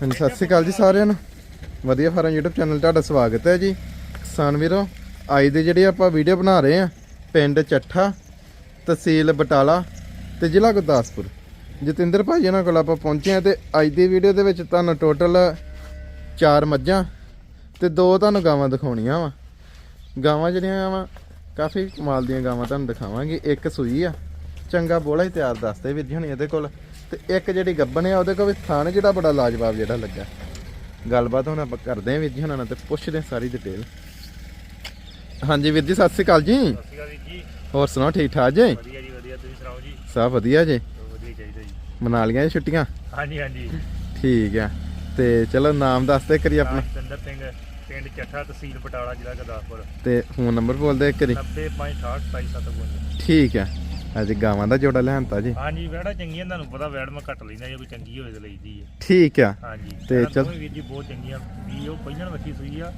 ਹਾਂਜੀ, ਸਤਿ ਸ਼੍ਰੀ ਅਕਾਲ ਜੀ ਸਾਰਿਆਂ ਨੂੰ। ਵਧੀਆ ਫਾਰਮ YouTube ਚੈਨਲ ਤੁਹਾਡਾ ਸਵਾਗਤ ਹੈ ਜੀ। ਕਿਸਾਨ ਵੀਰੋ, ਅੱਜ ਦੇ ਜਿਹੜੇ ਆਪਾਂ ਵੀਡੀਓ ਬਣਾ ਰਹੇ ਆ ਪਿੰਡ ਚੱਠਾ, ਤਹਿਸੀਲ ਬਟਾਲਾ ਤੇ ਜ਼ਿਲ੍ਹਾ ਗੁਰਦਾਸਪੁਰ। ਜਤਿੰਦਰ ਭਾਈ ਉਹਨਾਂ ਕੋਲ ਆਪਾਂ ਪਹੁੰਚੇ ਆ ਤੇ ਅੱਜ ਦੀ ਵੀਡੀਓ ਦੇ ਵਿੱਚ ਤੁਹਾਨੂੰ ਟੋਟਲ ਚਾਰ ਮੱਝਾਂ ਤੇ ਦੋ ਤੁਹਾਨੂੰ ਗਾਵਾਂ ਦਿਖਾਉਣੀਆਂ ਵਾ। ਗਾਵਾਂ ਜਿਹੜੀਆਂ ਵਾ, ਕਾਫੀ ਕਮਾਲ ਦੀਆਂ ਗਾਵਾਂ ਤੁਹਾਨੂੰ ਦਿਖਾਵਾਂਗੇ। ਇੱਕ ਸੂਈ ਆ, ਚੰਗਾ ਬੋਲਾ ਹੀ ਤਿਆਰ ਦੱਸਦੇ ਵੀਰ ਜੀ ਹੁਣ ਇਹਦੇ ਕੋਲ। ਤੇ ਇੱਕ ਜਿਹੜੀ ਗੱਬਣ ਆ ਉਹਦੇ ਕੋਲ ਵੀ ਥਾਣ ਜਿਹੜਾ ਬੜਾ ਲਾਜਵਾਬ ਜਿਹੜਾ ਲੱਗਾ। ਗੱਲਬਾਤ ਹੁਣ ਆਪਾਂ ਕਰਦੇ ਆਂ ਵੀਰ ਜੀ ਹੁਣਾਂ ਨਾਲ ਤੇ ਪੁੱਛਦੇ ਆਂ ਸਾਰੀ ਡਿਟੇਲ ਹਾਂਜੀ ਵੀਰ ਜੀ ਸਤਿ ਸ਼੍ਰੀ ਅਕਾਲ ਜੀ। ਸਤਿ ਸ਼੍ਰੀ ਅਕਾਲ ਵੀਰ ਜੀ। ਹੋਰ ਸੁਣਾਓ ਠੀਕ ਠਾਕ ਜੀ? ਵਧੀਆ ਜੀ ਵਧੀਆ। ਤੁਸੀਂ ਸੁਣਾਓ ਜੀ? ਸਭ ਵਧੀਆ ਜੀ। ਵਧੀਆ ਹੀ ਚਾਹੀਦਾ ਜੀ। ਮਨਾ ਲੀਆਂ ਛੁੱਟੀਆਂ? ਹਾਂਜੀ ਹਾਂਜੀ। ਠੀਕ ਆ। ਤੇ ਚਲੋ ਨਾਮ ਦੱਸਦੇ ਕਰੀ ਆਪਣਾ। ਸਿੰਦਰ ਸਿੰਘ ਪਿੰਡ ਚੱਠਾ ਤਹਿਸੀਲ ਬਟਾਲਾ ਜ਼ਿਲ੍ਹਾ ਗੁਰਦਾਸਪੁਰ। ਤੇ ਫੋਨ ਨੰਬਰ ਬੋਲਦੇ ਕਰੀ 9065682752 ਠੀਕ ਆ। ਅੱਜ ਗਾਵਾਂ ਦਾ ਜੋੜਾ ਲਿਆਂਤਾ ਜੀ। ਹਾਂਜੀ ਵੈੜਾ ਚੰਗੀਆਂ ਤੁਹਾਨੂੰ ਪਤਾ ਵੈੜ ਮੈਂ ਘੱਟ ਲੈਂਦਾ ਜੇ ਕੋਈ ਚੰਗੀ ਹੋਵੇ ਤਾਂ ਲਈਦੀ ਹੈ ਠੀਕ ਆ। ਹਾਂਜੀ ਤੇ ਚੱਲ- ਵੀਰ ਜੀ ਬਹੁਤ ਚੰਗੀਆਂ ਵੀ ਉਹ ਪਹਿਲਾਂ ਵੱਛੀ ਸੂਈ ਆ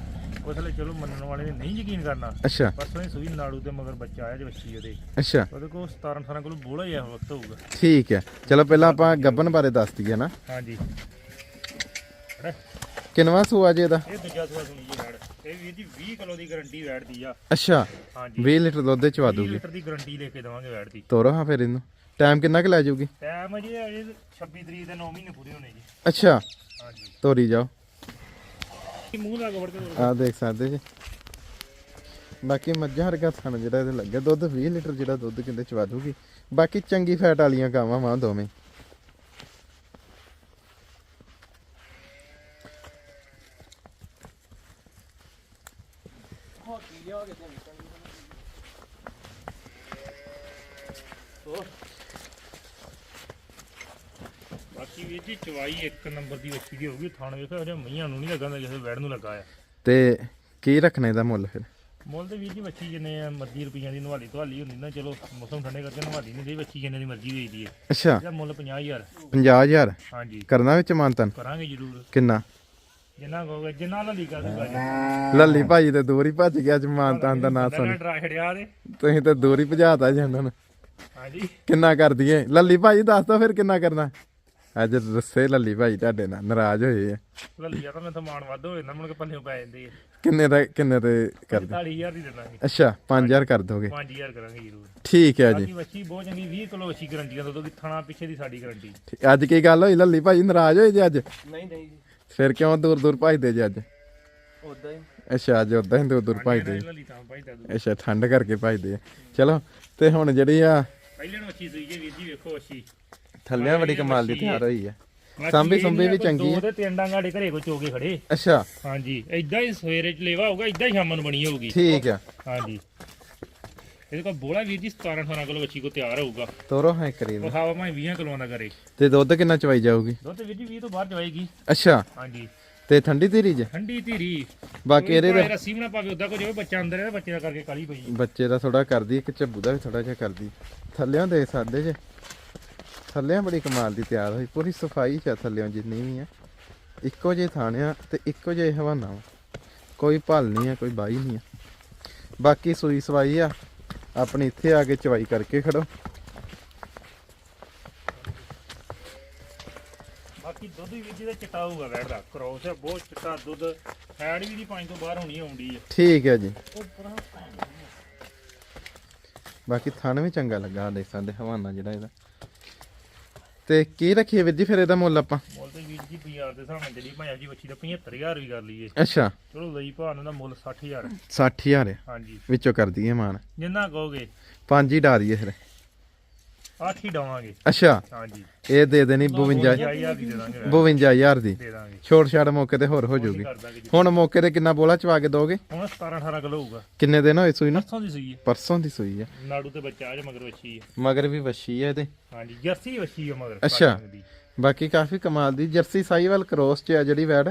ਉਸ ਵੇਲੇ ਚਲੋ ਮੰਨਣ ਵਾਲੇ ਨੇ ਨਹੀਂ ਯਕੀਨ ਕਰਨਾ। ਅੱਛਾ। ਪਰਸੋਂ ਹੀ ਸੂਈ ਨਾੜੂ ਤੇ ਮਗਰ ਬੱਚਾ ਆਇਆ ਜੇ ਵੱਛੀ ਉਹਦੇ। ਅੱਛਾ। ਉਹਦੇ ਕੋਲ 17 18 ਕਿਲੋ ਬੋਲਾ ਹੀ ਆ ਵਕਤ ਹੋਊਗਾ। ਠੀਕ ਹੈ ਚਲੋ ਪਹਿਲਾਂ ਆਪਾਂ ਗੱਬਨ ਬਾਰੇ ਦੱਸ ਦਈਏ ਨਾ। ਹਾਂਜੀ। ਕਿੰਨਵਾ ਸੂਆ ਜੀ ਇਹਦਾ? ਇਹ ਦੂਜਾ ਸੂਆ ਸੁਣੀ ਜੀ। ਵੈੜ ਇਹ ਵੀਰ ਜੀ 20 ਕਿਲੋ ਦੀ ਗਾਰੰਟੀ ਵੈੜ ਦੀ ਆ। ਅੱਛਾ ਹਾਂਜੀ। 20 ਲੀਟਰ ਦੁੱਧ ਚਵਾ 20 ਦੂਗੀ ਲੀਟਰ ਦੀ ਗਾਰੰਟੀ ਲੈ ਕੇ ਦਵਾਂਗੇ ਵੈੜ ਦੀ। ਤੋਰੋ ਹਾਂ ਫਿਰ ਇਹਨੂੰ। ਟਾਈਮ ਕਿੰਨਾ ਕੁ ਲੈ ਜਾਊਗੀ? ਟਾਈਮ ਜੀ ਅਜੇ 26 ਤਰੀਕ ਦੇ 9 ਮਹੀਨੇ ਪੂਰੇ ਹੋਣੇ ਜੀ। ਅੱਛਾ। ਹਾਂਜੀ। ਤੋਰੀ ਜਾਓ। ਇਹ ਮੂੰਹ ਲਾ ਕੇ ਵੜ ਕੇ ਆਹ ਦੇਖ ਸਕਦੇ ਜੀ। ਬਾਕੀ ਮੱਝਾਂ ਵਰਗਾ ਥਣ ਜਿਹੜਾ ਇਹਦੇ ਲੱਗਿਆ ਦੁੱਧ 20 ਲੀਟਰ ਜਿਹੜਾ ਦੁੱਧ ਕਿੰਦੇ ਚਵਾ ਦੂਗੀ ਬਾਕੀ ਚੰਗੀ ਫੈਟ ਵਾਲੀਆਂ ਗਾਵਾਂ ਵਾਂ ਦੋਵੇਂ। ਬਾਕੀ ਵੀਰ ਜੀ ਚਵਾਈ ਇੱਕ ਨੰਬਰ ਦੀ ਵੱਛੀ ਦੀ ਹੋਊਗੀ ਥਣ ਵੇਖੋ ਅਜੇ ਮਈਆਂ ਨੂੰ ਨਹੀਂ ਲੱਗਾਂਦਾ ਕਿਸੇ ਵੈੜ ਨੂੰ ਲੱਗਾ ਆ। ਤੇ ਕੀ ਰੱਖਣਾ ਇਹਦਾ ਮੁੱਲ ਫਿਰ? ਮੁੱਲ ਤੇ ਵੀਰ ਜੀ ਵੱਛੀ ਜਿੰਨੇ ਆ ਮਰਜ਼ੀ ਰੁਪਈਆਂ ਦੀ ਨਵਾਲੀ ਧਵਾਲੀ ਹੁੰਦੀ ਨਾ ਚਲੋ ਮੌਸਮ ਠੰਡੇ ਕਰਕੇ ਨਵਾਲੀ ਨਹੀਂ ਦੀ ਵੱਛੀ ਜਿੰਨੇ ਦੀ ਮਰਜ਼ੀ ਵੇਚਦੀ ਹੈ ਅੱਛਾ। ਇਹਦਾ ਮੁੱਲ 50000 50000 ਹਾਂਜੀ। ਕਰਨਾ ਵਿੱਚ ਮਾਨਤਨ? ਕਰਾਂਗੇ ਜ਼ਰੂਰ। ਕਿੰਨਾ? ਜਿੰਨਾ ਕਹੋਗੇ ਜਿੰਨਾ ਲੱਲੀ ਕਰ ਦੂਗਾ ਜੀ। ਲੱਲੀ ਭਾਜੀ ਤੇ ਦੂਰ ਹੀ ਭੱਜ ਗਿਆ ਅੱਜ ਮਾਨਤਨ ਦਾ ਨਾਂ ਸੁਣ। ਡਰਾ ਛੜਿਆ ਦੇ ਤੁਸੀਂ ਤੇ ਦੂਰ ਹੀ ਭਜਾਤਾ ਜੀ ਉਹਨਾਂ ਨੂੰ। ਹਾਂਜੀ। ਕਿੰਨਾ ਕਰ ਦਈਏ? ਲੱਲੀ ਭਾਜੀ ਦੱਸ ਦੋ ਫਿਰ ਕਿੰਨਾ ਕਰਨਾ? ਅੱਜ ਦੱਸੇ ਲੱਲੀ ਭਾਜੀ ਤੁਹਾਡੇ ਨਾਲ ਨਾਰਾਜ਼ ਹੋਏ ਆ। ਲੱਲੀਆ ਤਾਂ ਮੈਂ ਤਾਂ ਮਾਣ ਵੱਧ ਹੋਏ ਨਾ ਮੁੜ ਕੇ ਪੱਲਿਓਂ ਪੈ ਜਾਂਦੇ ਆ। ਕਿੰਨੇ ਦਾ ਕਿੰਨੇ ਤੇ ਕਰ ਦੇ? 40000 ਦੀ ਦੇ ਦਾਂਗੇ ਅੱਛਾ 5000 ਕਰ ਦੋਗੇ। 5000 ਕਰਾਂਗੇ ਜ਼ਰੂਰ। ਠੀਕ ਹੈ ਜੀ। ਬਾਕੀ ਵੱਛੀ ਬਹੁਤ ਚੰਗੀ 20 ਕਿਲੋ ਵੱਛੀ ਗਰੰਟੀਆਂ ਦੋ ਕਿ ਥਣਾ ਪਿੱਛੇ ਦੀ ਸਾਡੀ ਗਰੰਟੀ। ਅੱਜ ਕੀ ਗੱਲ ਹੋਈ? ਲੱਲੀ ਭਾਜੀ ਨਾਰਾਜ਼ ਹੋਏ ਜੀ ਅੱਜ? ਨਹੀਂ ਨਹੀਂ ਜੀ। ਫਿਰ ਕਿਉਂ ਦੂਰ ਦੂਰ ਭਜਦੇ ਜੀ ਅੱਜ? ਉਦਾਂ ਹੀ। ਅੱਛਾ ਅੱਜ ਉਦਾਂ ਹੀ ਦੂਰ ਦੂਰ। ਭਜਦੇ ਅੱਛਾ ਠੰਡ ਕਰਕੇ ਭਜਦੇ ਆ ਚਲੋ ਤੇ ਹੁਣ ਜਿਹੜੀ ਆ ਪਹਿਲੇ ਨੂੰ ਵੱਛੀ ਸੂਈ ਜੇ ਵੀਰ ਜੀ ਵੇਖੋ ਵੱਛੀ ਥੱਲਿਆਂ ਬੜੀ ਕਮਾਲ ਦੀ ਤਿਆਰ ਹੋਈ ਆ। ਸਾਂਭੀ ਸੁੰਭੀ ਵੀ ਚੰਗੀ ਦੋ। ਤੇ ਤਿੰਨ ਡਾਂਗਾ ਦੇ ਘਰੇ ਕੋ ਚੋਗੇ ਖੜੇ। ਅੱਛਾ। ਹਾਂਜੀ ਐਦਾਂ ਹੀ ਸਵੇਰੇ ਚ ਲੇਵਾ ਹੋਊਗਾ ਐਦਾਂ ਹੀ ਸ਼ਾਮ ਨੂੰ ਬਣੀ ਹੋਊਗੀ। ਠੀਕ ਆ। ਹਾਂਜੀ। ਇਹਦੇ ਕੋਲ ਬੋਲਾ ਵੀਰ ਜੀ 17 18 ਕਿਲੋ ਵੱਛੀ ਕੋ ਤਿਆਰ ਹੋਊਗਾ। ਤੋਰੋ ਹਾਂ ਕਰੀ ਵਿਖਾਵਾ ਮੈਂ 20 ਕਿਲੋਆਂ ਦਾ ਕਰੇ ਤੇ ਦੁੱਧ ਕਿੰਨਾ ਚਵਾਈ ਜਾਊਗੀ? ਦੁੱਧ ਵੀਰ ਜੀ 20 ਤੋਂ ਬਾਹਰ ਜਾਏਗੀ ਅੱਛਾ। ਹਾਂਜੀ। ਤੇ ਠੰਡੀ ਧੀਰੀ ਜੇ ਠੰਡੀ ਧੀਰੀ। ਬਾਕੀ ਇਹਦੇ ਦਾ ਰੱਸੀ ਬਣਾ ਪਾਵੇ ਉਦਾਂ ਕੋ ਜਾਵੇ ਬੱਚਾ ਅੰਦਰ ਹੈ ਬੱਚੇ ਦਾ ਕਰਕੇ ਕਾਲੀ ਪਈ ਬੱਚੇ ਦਾ ਥੋੜਾ ਕਰਦੀ ਇੱਕ ਝੱਬੂ ਦਾ ਵੀ ਥੋੜਾ ਜਿਹਾ ਕਰਦੀ। ਥੱਲਿਆਂ ਦੇ ਸਕਦੇ ਜੇ। ਥੱਲਿਆਂ ਬੜੀ ਕਮਾਲ ਦੀ ਤਿਆਰ ਹੋਈ ਪੂਰੀ ਸਫ਼ਾਈ ਚ ਥੱਲਿਆਂ ਜਿੰਨੀ ਵੀ ਆ। ਇੱਕੋ ਜਿਹੇ ਥਾਣਿਆ ਤੇ ਇੱਕੋ ਜਿਹੇ ਹਵਾਨਾ ਵਾ। ਕੋਈ ਭਲ ਨਹੀਂ ਆ ਕੋਈ ਬਾਈ ਨਹੀਂ ਆ। ਬਾਕੀ ਸੂਈ ਸਵਾਈ ਆ। ਆਪਣੀ ਇੱਥੇ ਆ ਕੇ ਚਵਾਈ ਕਰਕੇ ਖੜੋ ਬਾਕੀ ਦੁੱਧ ਵੀ ਵੀਰ ਜੀ ਦਾ ਚਿੱਟਾ ਹੋਊਗਾ ਵੈੜ ਦਾ ਕ੍ਰੋਸ ਹੈ ਬਹੁਤ ਚਿੱਟਾ ਦੁੱਧ ਫੈਟ ਵੀ ਦੀ ਪੰਜ ਤੋਂ ਬਾਹਰ ਹੋਣੀ ਆਉਂਦੀ ਹੈ ਠੀਕ ਹੈ ਜੀ। ਬਾਕੀ ਥਣ ਵੀ ਚੰਗਾ ਲੱਗਾ ਦੇਖ ਸਕਦੇ ਹਵਾਨਾ ਜਿਹੜਾ ਇਹਦਾ। ਤੇ ਕੀ ਰੱਖੀਏ ਵੀਰ ਜੀ ਫਿਰ ਇਹਦਾ ਮੁੱਲ ਆਪਾਂ? ਮੁੱਲ ਤੇ ਵੀਰ ਜੀ ਬਾਜ਼ਾਰ ਦੇ ਹਿਸਾਬ ਨਾਲ ਜਿਹੜੀ ਭਾਇਆ ਜੀ ਵੱਛੀ ਦਾ 75000 ਵੀ ਕਰ ਲਈਏ। ਅੱਛਾ। ਚਲੋ ਲਈ ਨੂੰ ਦਾ ਮੁੱਲ 60000 60000 ਆ ਹਾਂਜੀ। ਵਿੱਚੋਂ ਕਰ ਦਈਏ ਮਾਨ। ਜਿੰਨਾ ਕਹੋਗੇ। ਪੰਜ ਹੀ ਡਾ ਦਈਏ ਫਿਰ। 8 ਹੀ ਦਵਾਂਗੇ। ਅੱਛਾ। ਹਾਂਜੀ। ਇਹ ਦੇ ਦੇਣੀ 52 52000 ਦੀ ਦੇ ਦਾਂਗੇ। ਵੈੜ। 52000 ਦੀ। ਦੇ ਦਾਂਗੇ। ਛੋਟ ਛਾੜ ਮੌਕੇ ਤੇ ਹੋਰ ਹੋ ਜਾਊਗੀ ਕਰ ਦਾਂਗੇ ਜੀ। ਹੁਣ ਮੌਕੇ ਤੇ ਕਿੰਨਾ ਬੋਲਾ ਚਵਾ ਕੇ ਦੋਗੇ? ਹੁਣ 17 18 ਕਿਲੋ ਹੋਊਗਾ। ਕਿੰਨੇ ਦਿਨ ਹੋਏ ਸੂਈ ਨੂੰ? ਪਰਸੋਂ ਦੀ ਸੂਈ ਹੈ। ਪਰਸੋਂ ਦੀ ਸੂਈ ਹੈ। ਨਾੜੂ ਤੇ ਬੱਚਾ ਆ ਜਾ ਮਗਰ ਵੱਛੀ ਹੈ। ਮਗਰ ਵੀ ਵੱਛੀ ਹੈ ਇਹਦੇ। ਹਾਂਜੀ ਜਰਸੀ ਵੱਛੀ ਹੈ ਮਗਰ। ਅੱਛਾ। ਕਾਲੇ ਰੰਗ ਦੀ। ਬਾਕੀ ਕਾਫੀ ਕਮਾਲ ਦੀ। ਜਰਸੀ ਸਾਈਵਾਲ ਕ੍ਰੋਸ ਚ ਆ ਜਿਹੜੀ ਵੈੜ।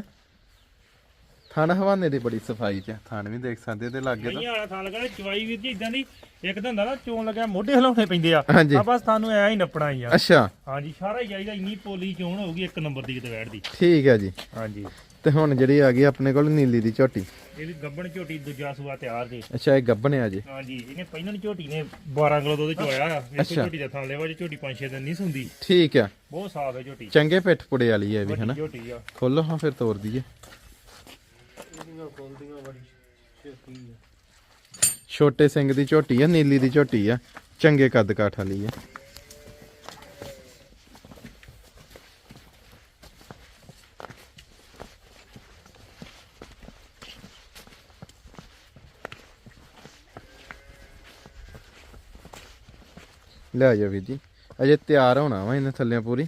ਥਣ ਹਵਾਨੇ ਦੀ ਬੜੀ ਸਫ਼ਾਈ ਚ ਆ। ਥਣ ਵੀ ਦੇਖ ਸਕਦੇ ਤੇ ਲੱਗੇ ਤਾਂ। ਮਈਆਂ ਵਾਲਾ ਥਾਂ ਲਗਾ ਚਵਾਈ ਵੀਰ ਜੀ ਇਦਾਂ ਦੀ ਇੱਕ ਤਾਂ ਹੁੰਦਾ ਨਾ ਚੋਣ ਲੱਗਿਆ ਮੋਢੇ ਹਿਲਾਉਣੇ ਪੈਂਦੇ ਆ। ਹਾਂਜੀ। ਆ ਬਸ ਤੁਹਾਨੂੰ ਐ ਹੀ ਨੱਪਣਾ ਹੀ ਆ। ਅੱਛਾ। ਹਾਂਜੀ ਸਾਰਾ ਹੀ ਚਾਹੀਦਾ ਇੰਨੀ ਪੋਲੀ ਚੋਣ ਹੋਊਗੀ ਇੱਕ ਨੰਬਰ ਦੀ ਕਿਤੇ ਬੈਠਦੀ ਠੀਕ ਹੈ ਜੀ। ਹਾਂਜੀ। ਤੇ ਹੁਣ ਜਿਹੜੀ ਆ ਗਈ ਆਪਣੇ ਕੋਲ ਨੀਲੀ ਦੀ ਝੋਟੀ। ਇਹਦੀ ਗੱਬਣ ਝੋਟੀ ਦੂਜਾ ਸੂਆ ਤਿਆਰ ਜੇ। ਅੱਛਾ ਇਹ ਗੱਬਣ ਆ ਜੀ। ਹਾਂਜੀ ਇਹਨੇ ਪਹਿਲਾਂ ਦੀ ਝੋਟੀ ਨੇ 12 ਕਿਲੋ ਦੁੱਧ ਚੋਇਆ ਆ। ਵੇਖੋ ਅੱਛਾ। ਝੋਟੀ ਦਾ ਥਾਂ ਲੈਵਾ ਜੇ ਝੋਟੀ 5-6 ਦਿਨ ਨਹੀਂ ਸੁੰਦੀ। ਠੀਕ ਆ। ਬਹੁਤ ਸਾਫ਼ ਹੈ ਝੋਟੀ। ਚੰਗੇ ਪਿੱਠ ਪੁੜੇ ਵਾਲੀ ਹੈ ਇਹ ਵੀ ਵੱਡੀ ਹਨਾ? ਝੋਟੀ ਆ। ਖੋਲੋ ਹਾਂ ਫਿਰ ਤੋੜ ਦਈਏ। ਇਹਦੀਆਂ ਖੋਲਦੀਆਂ ਬੜੀ ਛੇਤੀ ਆ। ਛੋਟੇ ਸਿੰਘ ਦੀ ਝੋਟੀ ਆ, ਨੀਲੀ ਦੀ ਝੋਟੀ ਆ, ਚੰਗੇ ਕੱਦ ਕਾਠ ਵਾਲੀ ਆ। ਲੈ ਜਾ ਵੀਰ ਜੀ, ਅਜੇ ਤਿਆਰ ਹੋਣਾ ਵਾ ਇਹਨੇ ਥੱਲੇ ਪੂਰੀ।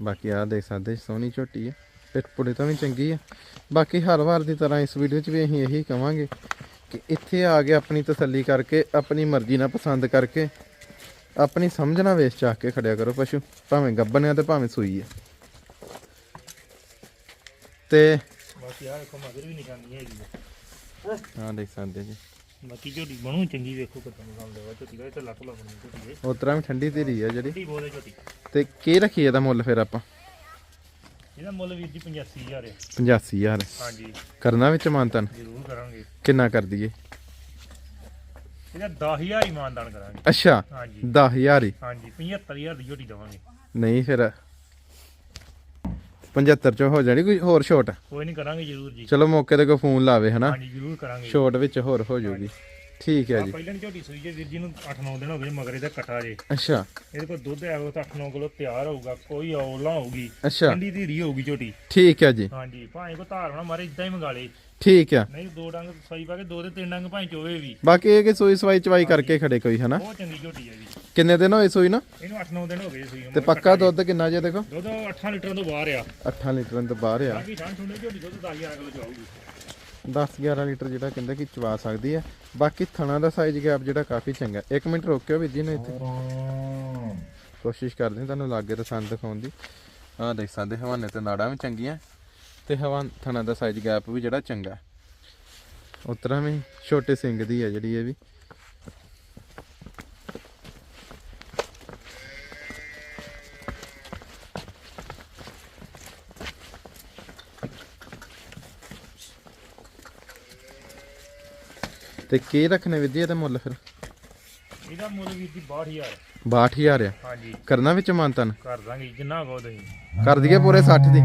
ਬਾਕੀ ਆ ਦੇਖ ਸਕਦੇ, ਸੋਹਣੀ ਝੋਟੀ ਹੈ ਪਿੱਠ ਪੁੜੇ ਤਾਂ ਵੀ ਚੰਗੀ ਆ। ਬਾਕੀ ਹਰ ਵਾਰ ਦੀ ਤਰ੍ਹਾਂ ਇਸ ਵੀਡੀਓ 'ਚ ਵੀ ਅਸੀਂ ਇਹੀ ਕਵਾਂਗੇ ਕਿ ਇੱਥੇ ਆ ਕੇ ਆਪਣੀ ਤਸੱਲੀ ਕਰਕੇ ਆਪਣੀ ਮਰਜ਼ੀ ਨਾਲ ਪਸੰਦ ਕਰਕੇ ਆਪਣੀ ਸਮਝ ਨਾਲ ਵੇਚ ਚਾਹ ਕੇ ਖੜਿਆ ਕਰੋ ਪਸ਼ੂ ਭਾਵੇਂ ਗੱਬਨ ਆ ਤੇ ਭਾਵੇਂ ਸੂਈ ਆ। ਤੇ ਬਾਕੀ ਆ ਵੇਖੋ ਮਗਰ ਵੀ ਨਿਸ਼ਾਨੀ ਹੈਗੀ। ਹਾਂ ਦੇਖ ਸਕਦੇ ਜੀ। ਬਾਕੀ ਝੋਟੀ ਬਣੂ ਚੰਗੀ ਵੇਖੋ ਕਿਦਾਂ ਦਾ ਕੰਮ ਦੇਵਾ ਝੋਟੀ ਦਾ ਲੱਖ ਲੱਖ ਬਣੀ ਝੋਟੀ ਦੇ। ਉਸ ਤਰ੍ਹਾਂ ਵੀ ਠੰਡੀ ਧੀਰੀ ਆ ਜਿਹੜੀ। ਝੋਟੀ ਬੋਲੇ ਝੋਟੀ। ਤੇ ਕੀ ਰੱਖੀ ਇਹਦਾ ਮੁੱਲ ਫਿਰ ਆਪਾਂ? ਇਹਦਾ ਮੁੱਲ ਵੀਰ ਜੀ 85000 ਹੈ। 85000 ਹਾਂਜੀ। ਕਰਨਾ ਵਿੱਚ ਮਾਨਤਨ? ਜ਼ਰੂਰ ਕਰਾਂਗੇ। ਕਿੰਨਾ ਕਰ ਦਈਏ? ਇਹਦਾ 10000 ਹੀ ਮਾਨਦਾਨ ਕਰਾਂਗੇ। ਅੱਛਾ ਹਾਂਜੀ। 10000 ਹੀ? ਹਾਂਜੀ 75000 ਦੀ ਝੋਟੀ ਦਵਾਂਗੇ। ਨਹੀਂ ਫਿਰ 75 ਚ ਹੋ ਜਾਣੀ ਕੋਈ ਹੋਰ ਛੋਟ ਕੋਈ ਨਹੀਂ ਕਰਾਂਗੇ ਜ਼ਰੂਰ ਜੀ। ਚਲੋ ਮੌਕੇ ਤੇ ਕੋਈ ਫੋਨ ਲਾਵੇ ਹਨਾ? ਹਾਂਜੀ ਜ਼ਰੂਰ ਕਰਾਂਗੇ। ਛੋਟ ਵਿੱਚ ਹੋਰ ਹੋ ਜਾਊਗੀ। ਠੀਕ ਹੈ ਜੀ। ਪਹਿਲਾਂ ਦੀ ਝੋਟੀ ਸੂਈ ਜੇ ਵੀਰ ਜੀ ਨੂੰ 8-9 ਦਿਨ ਹੋ ਗਏ ਮਗਰ ਇਹਦਾ ਕਟਾ ਜੇ। ਅੱਛਾ। ਇਹਦੇ ਕੋਲ ਦੁੱਧ ਆਇਆ ਤਾਂ 8-9 ਕਿਲੋ ਤਿਆਰ ਹੋਊਗਾ ਕੋਈ ਔਲਾ ਹੋਊਗੀ ਅੱਛਾ। ਠੰਡੀ ਧੀਰੀ ਹੋਊਗੀ ਝੋਟੀ। ਠੀਕ ਹੈ ਜੀ। ਹਾਂਜੀ ਭਾਵੇਂ ਕੋ ਧਾਰ ਬਣਾ ਮਾਰੇ ਇਦਾਂ ਹੀ ਮੰਗਾ ਲੇ। ਠੀਕ ਆ ਨਹੀਂ ਦੋ ਡੰਗ ਸਹੀ ਪਾ ਕੇ ਦੋ ਤੇ ਤਿੰਨ ਡੰਗ ਭਾਵੇਂ ਚੋਵੇ ਵੀ। ਬਾਕੀ ਇਹ ਕਿ ਸੂਈ ਸਵਾਈ ਚਵਾਈ ਕਰਕੇ ਖੜੇ ਕੋਈ ਹਨਾ? ਬਹੁਤ ਚੰਗੀ ਝੋਟੀ ਹੈ ਜੀ। ਕਿੰਨੇ ਦਿਨ ਹੋਏ ਸੂਈ ਨਾ? ਇਹਨੂੰ 8-9 ਦਿਨ ਹੋ ਗਏ ਸੂਈ ਤੇ ਪੱਕਾ ਦੁੱਧ ਕਿੰਨਾ ਜੇ ਦੇਖੋ? ਦੁੱਧ 8 ਲੀਟਰ ਤੋਂ ਬਾਹਰ ਆ। 8 ਲੀਟਰ ਤੋਂ ਬਾਹਰ ਆ। ਬਾਕੀ ਠੰਡ ਠੰਡੇ ਝੋਟੀ ਦੁੱਧ 10-11 ਕਿਲੋ ਚਾਹੂਗੀ 10 11 ਲੀਟਰ ਜਿਹੜਾ ਕਹਿੰਦਾ ਕਿ ਚਵਾ ਸਕਦੀ ਹੈ। ਬਾਕੀ ਥਣਾ ਦਾ ਸਾਈਜ਼ ਗੈਪ ਜਿਹੜਾ ਕਾਫੀ ਚੰਗਾ ਇੱਕ ਮਿੰਟ ਰੋਕਿਓ ਵੀਰ ਜੀ ਨੇ ਇੱਥੇ। ਕੋਸ਼ਿਸ਼ ਕਰਦੇ ਹਾਂ ਤੁਹਾਨੂੰ ਲਾਗੇ ਰਸਨ ਦਿਖਾਉਣ ਦੀ। ਆਹ ਦੇਖ ਸਕਦੇ ਹਵਾਨੇ ਤੇ ਨਾੜਾਂ ਵੀ ਚੰਗੀਆਂ ਤੇ ਹਵਾ ਥਣਾ ਦਾ ਸਾਈਜ਼ ਗੈਪ ਵੀ ਜਿਹੜਾ ਚੰਗਾ ਉਤਰਾ ਵੀ ਛੋਟੇ ਸਿੰਘ ਦੀ ਹੈ ਜਿਹੜੀ ਇਹ ਵੀ। ਤੇ ਕੀ ਰੱਖਣੇ ਵੀਰ ਜੀ ਇਹਦਾ ਮੁੱਲ ਫਿਰ? ਇਹਦਾ ਮੁੱਲ ਵੀਰ ਜੀ 62000 62000 ਆ। ਹਾਂਜੀ। ਕਰਨਾ ਵਿੱਚ ਮਾਨਤਨ? ਕਰ ਦਾਂਗੇ ਜਿੰਨਾ ਕਹੋ ਤੁਸੀਂ ਕਰ ਦਈਏ ਪੂਰੇ 60 ਦੀ?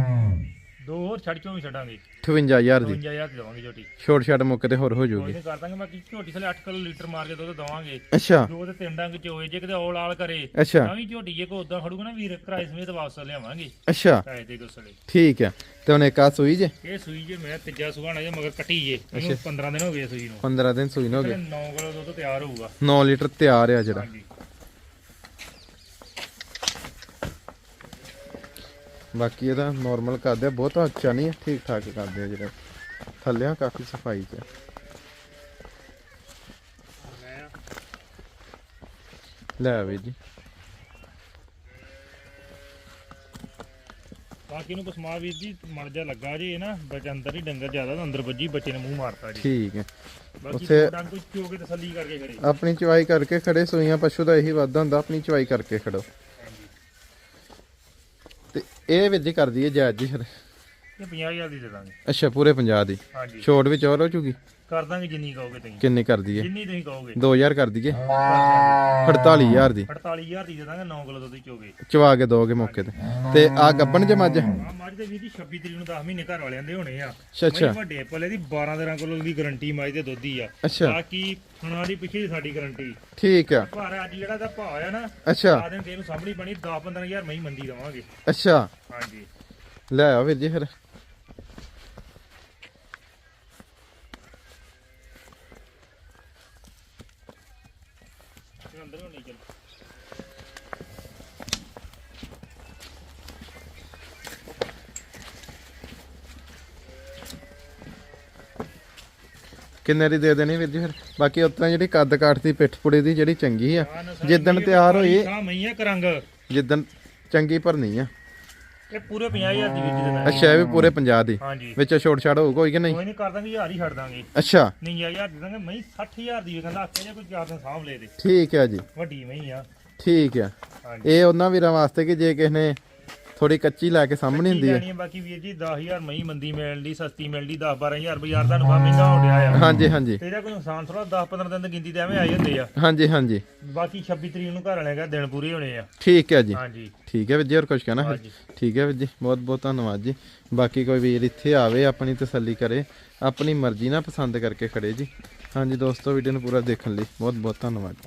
ਦੋ ਹੋਰ ਛੱਡ ਚੋਂ ਵੀ ਛੱਡਾਂਗੇ। 58000 ਦੀ। 55000 ਦੀ ਦਵਾਂਗੇ ਝੋਟੀ। ਛੋਟ ਛੱਡ ਮੁੱਕ ਤੇ ਹੋਰ ਹੋ ਕੋਈ ਜਾਊਗੀ ਨਹੀਂ ਕਰ ਦਾਂਗੇ ਬਾਕੀ ਝੋਟੀ ਥਲੇ 8 ਕਿਲੋ ਲੀਟਰ ਮਾਰ ਕੇ ਦੁੱਧ ਦਵਾਂਗੇ। ਅੱਛਾ। ਦੋ ਤੇ ਤਿੰਨ ਡੰਗ ਚੋਏ ਜੇ ਕਿਤੇ ਔਲ ਆਲ ਕਰੇ ਅੱਛਾ। ਤਾਂ ਵੀ ਝੋਟੀ ਜੇ ਕੋ ਉਦਾਂ ਖੜੂਗਾ ਨਾ ਵੀਰ ਕਿਰਾਏ ਸਮੇਤ ਵਾਪਸ ਲਿਆਵਾਂਗੇ। ਅੱਛਾ। ਪੈਸੇ ਦੇ ਗੁੱਸਲੇ ਠੀਕ ਆ ਤੇ ਇੱਕ ਆ ਸੂਈ ਜੇ? ਇਹ ਸੂਈ ਜੇ ਮੈਂ ਤੀਜਾ ਸੁਗਾਣਾ ਜੇ ਮਗਰ ਕੱਟੀ ਜੇ। ਇਹਨੂੰ 15 ਦਿਨ ਹੋ ਗਏ ਸੂਈ ਨੂੰ। 15 ਦਿਨ ਸੂਈ ਨੂੰ ਹੋ ਗਏ। 9 ਕਿਲੋ ਦੁੱਧ ਤਿਆਰ ਹੋਊਗਾ। 9 ਲੀਟਰ ਤਿਆਰ ਆ ਜਿਹੜਾ। ਹਾਂਜੀ। ਬਾਕੀ ਇਹਦਾ ਨਾਰਮਲ ਕਰਦੇ ਆ ਬਹੁਤਾ ਅੱਛਾ ਨਹੀਂ ਹੈ ਠੀਕ ਠਾਕ ਕਰਦੇ ਆ ਜਿਹੜਾ। ਥੱਲਿਆਂ ਕਾਫੀ ਸਫ਼ਾਈ ਚ ਲੈ ਵੀ ਜੀ। ਬਾਕੀ ਨੂੰ ਕਸਮਾ ਵੀਰ ਜੀ ਮਰ ਜਾ ਲੱਗਾ ਜੇ ਨਾ ਬੱਚ ਅੰਦਰ ਹੀ ਡੰਗਰ ਜ਼ਿਆਦਾ ਅੰਦਰ ਵੱਜੀ ਬੱਚੇ ਨੇ ਮੂੰਹ ਮਾਰਤਾ ਜੀ। ਠੀਕ ਹੈ। ਉੱਥੇ- ਡੰਗ ਕੋਈ ਚੋ ਕੇ ਤਸੱਲੀ ਕਰਕੇ ਖੜੇ। ਆਪਣੀ ਚਵਾਈ ਕਰਕੇ ਖੜੇ ਸੂਈਆਂ ਪਸ਼ੂ ਦਾ ਇਹੀ ਵਾਧਾ ਹੁੰਦਾ ਆਪਣੀ ਚਵਾਈ ਕਰਕੇ ਖੜੋ। ਇਹ ਵੀਰ ਜੀ ਕਰ ਦਈਏ ਜਾਇਜ਼ ਜੀ ਫਿਰ। ਇਹ 50000 ਦੀ ਦੇ ਦਾਂਗੇ। ਅੱਛਾ ਪੂਰੇ 50 ਦੀ। ਹਾਂਜੀ। ਛੋਟ ਵਿੱਚ ਹੋਰ ਹੋ ਚੂਗੀ ਕਰ ਦਾਂਗੇ ਜਿੰਨੀ ਕਹੋਗੇ ਤੁਸੀਂ। ਕਿੰਨੇ ਕਰ ਦਈਏ? ਜਿੰਨੀ ਤੁਸੀਂ ਕਹੋਗੇ। 2000 ਕਰ ਦਈਏ? 48000 ਦੀ। 48000 ਦੀ ਦੇ ਦਾਂਗੇ 9 ਕਿਲੋ ਦੁੱਧ ਚੋਗੇ। ਚਵਾ ਕੇ ਦੋਗੇ ਮੌਕੇ ਤੇ। ਤੇ ਆ ਗੱਬਣ ਜੇ ਮੱਝ? ਆ ਮੱਝ ਦੇ ਵੀਰ ਜੀ 26 ਤਰੀਕ ਨੂੰ 10 ਮਹੀਨੇ ਘਰ ਵਾਲਿਆਂ ਦੇ ਹੋਣੇ ਆ। ਅੱਛਾ ਅੱਛਾ। ਵੱਡੇ ਪੱਲੇ ਦੀ 12 13 ਕਿਲੋ ਦੀ ਗਾਰੰਟੀ ਮੱਝ ਦੇ ਦੁੱਧ ਦੀ ਆ। ਅੱਛਾ। ਬਾਕੀ ਹੁਣਾਂ ਦੀ ਪਿੱਛੇ ਦੀ ਸਾਡੀ ਗਾਰੰਟੀ। ਠੀਕ ਆ। ਪਰ ਅੱਜ ਜਿਹੜਾ ਦਾ ਭਾਅ ਆ ਨਾ ਅੱਛਾ। ਆ ਦਿਨ ਤੇ ਇਹਨੂੰ ਸਾਹਮਣੀ ਬਣੀ 10 15000 ਮਹੀਂ ਮੰਦੀ ਦਵਾਂਗੇ। ਅੱਛਾ। ਹਾਂਜੀ। ਲੈ ਆ ਵੀਰ ਜੀ ਫਿਰ ਇਹ ਅੰਦਰ ਹੋਣੀ ਚੱਲ ਕਿੰਨੇ ਦੀ ਦੇ ਦੇਣੀ ਵੀਰ ਜੀ ਫਿਰ? ਬਾਕੀ ਉਤਨਾ ਜਿਹੜੀ ਕੱਦ ਕਾਠ ਦੀ ਪਿੱਠ ਪੁੜੇ ਦੀ ਜਿਹੜੀ ਚੰਗੀ ਆ ਜਿੱਦਣ ਤਿਆਰ ਹੋਈ ਹਾਂ ਮਈਆਂ ਕਰੰਗ। ਜਿੱਦਣ ਚੰਗੀ ਭਰਨੀ ਆ। ਇਹ ਪੂਰੇ 50000 ਦੀ ਜੀ ਦੇਣਾ। ਅੱਛਾ ਇਹ ਵੀ ਪੂਰੇ 50 ਦੀ। ਹਾਂਜੀ। ਵਿੱਚ ਛੋਟ ਛਾੜ ਹੋਊ ਕੋਈ ਕਿ ਨਹੀਂ? ਕੋਈ ਨਹੀਂ ਕਰ ਦਾਂਗੇ ਹਜ਼ਾਰ ਹੀ ਛੱਡ ਦਾਂਗੇ। ਅੱਛਾ। ਨਹੀਂ ਹਜ਼ਾਰ ਦੇ ਦਾਂਗੇ ਮੈਂ 60000 ਦੀ ਕਹਿੰਦਾ ਆਖਿਆ ਜੇ ਕੋਈ ਚਾਰ ਦਿਨ ਸਾਂਭ ਲੈ ਦੇ ਠੀਕ ਹੈ ਜੀ। ਵੱਡੀ ਮੈਂ ਆ। ਠੀਕ ਹਾਂਜੀ। ਇਹ ਉਹਨਾਂ ਵੀਰਾਂ ਵਾਸਤੇ ਕਿ ਜੇ ਕਿਸੇ ਨੇ ਥੋੜੀ ਕੱਚੀ ਲੈ ਕੇ ਸਾਹਮਣੀ ਹੁੰਦੀ ਹੈ ਬਾਕੀ ਵੀਰ ਜੀ 10000 ਮਈ ਮੰਦੀ ਮਿਲਦੀ ਸਸਤੀ ਮਿਲਦੀ 10 12000 ਬਾਜ਼ਾਰ ਦਾ ਨਫਾ ਮਹਿੰਗਾ ਹੋ ਰਿਹਾ ਆ। ਹਾਂਜੀ ਹਾਂਜੀ। ਤੇ ਇਹਦਾ ਕੋਈ ਨੁਕਸਾਨ ਥੋੜਾ 10 15 ਦਿਨ ਦੀ ਗਿਣਤੀ ਤੇ ਐਵੇਂ ਆ ਜਾਂਦੇ ਆ। ਹਾਂਜੀ ਹਾਂਜੀ। ਬਾਕੀ 26 ਤਰੀਕ ਨੂੰ ਘਰ ਵਾਲਿਆਂ ਦਾ ਦਿਨ ਪੂਰੇ ਹੋਣੇ ਆ। ਠੀਕ ਹੈ ਜੀ। ਹਾਂਜੀ। ਠੀਕ ਹੈ ਵੀਰ ਜੀ ਹੋਰ ਕੁਝ ਕਹਿਣਾ? ਹਾਂਜੀ। ਠੀਕ ਹੈ ਵੀਰ ਜੀ ਬਹੁਤ ਬਹੁਤ ਧੰਨਵਾਦ ਜੀ। ਬਾਕੀ ਕੋਈ ਵੀਰ ਇੱਥੇ ਆਵੇ ਆਪਣੀ ਤਸੱਲੀ ਕਰੇ ਆਪਣੀ ਮਰਜ਼ੀ ਨਾਲ ਪਸੰਦ ਕਰਕੇ ਖੜੇ ਜੀ। ਹਾਂਜੀ ਦੋਸਤੋ ਵੀਡੀਓ ਨੂੰ ਪੂਰਾ ਦੇਖਣ ਲਈ ਬਹੁਤ ਬਹੁਤ ਧੰਨਵਾਦ।